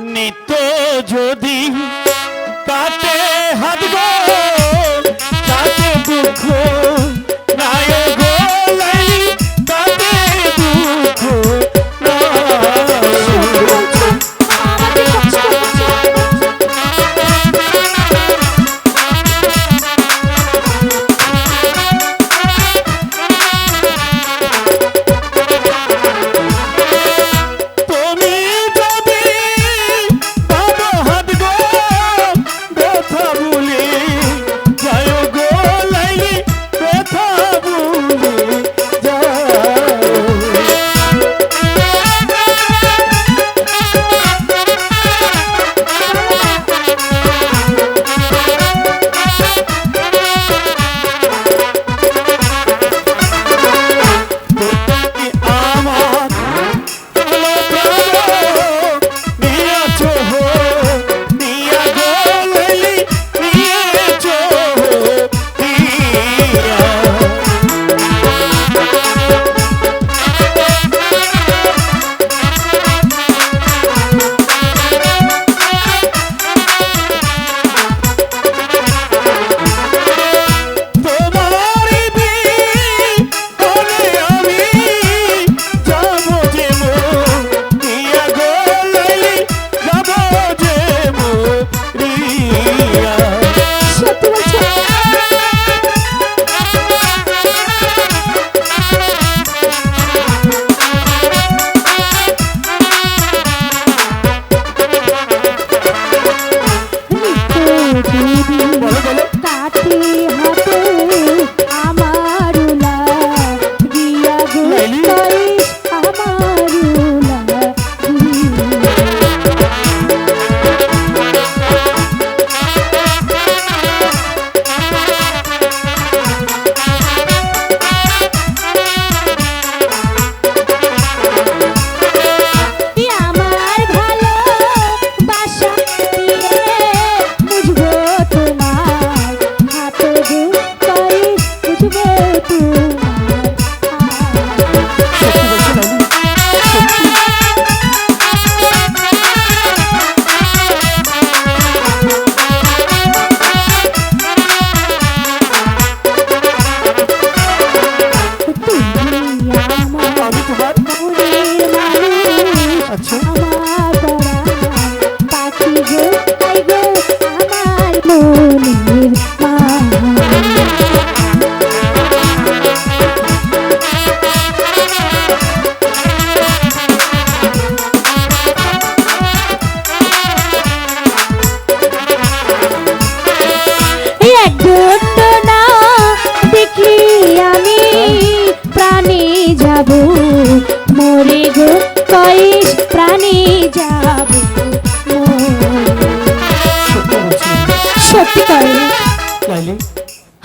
নিত যদি কাটে হাত গো। যাব মরে গো কয়েস প্রাণে যাব। সত্যি তাইলে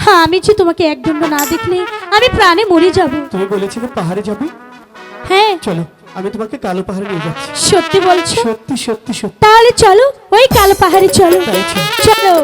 হ্যাঁ আমি যে তোমাকে একদম না দেখলে আমি প্রাণে মরে যাব। তুমি বলেছিলে পাহাড়ে যাবে? হ্যাঁ। চলো আমি তোমাকে কালো পাহাড়ে নিয়ে যাচ্ছি। সত্যি বলছো? সত্যি সত্যি সত্যি। তাহলে চলো ওই কালো পাহাড়ে চলো। চলো।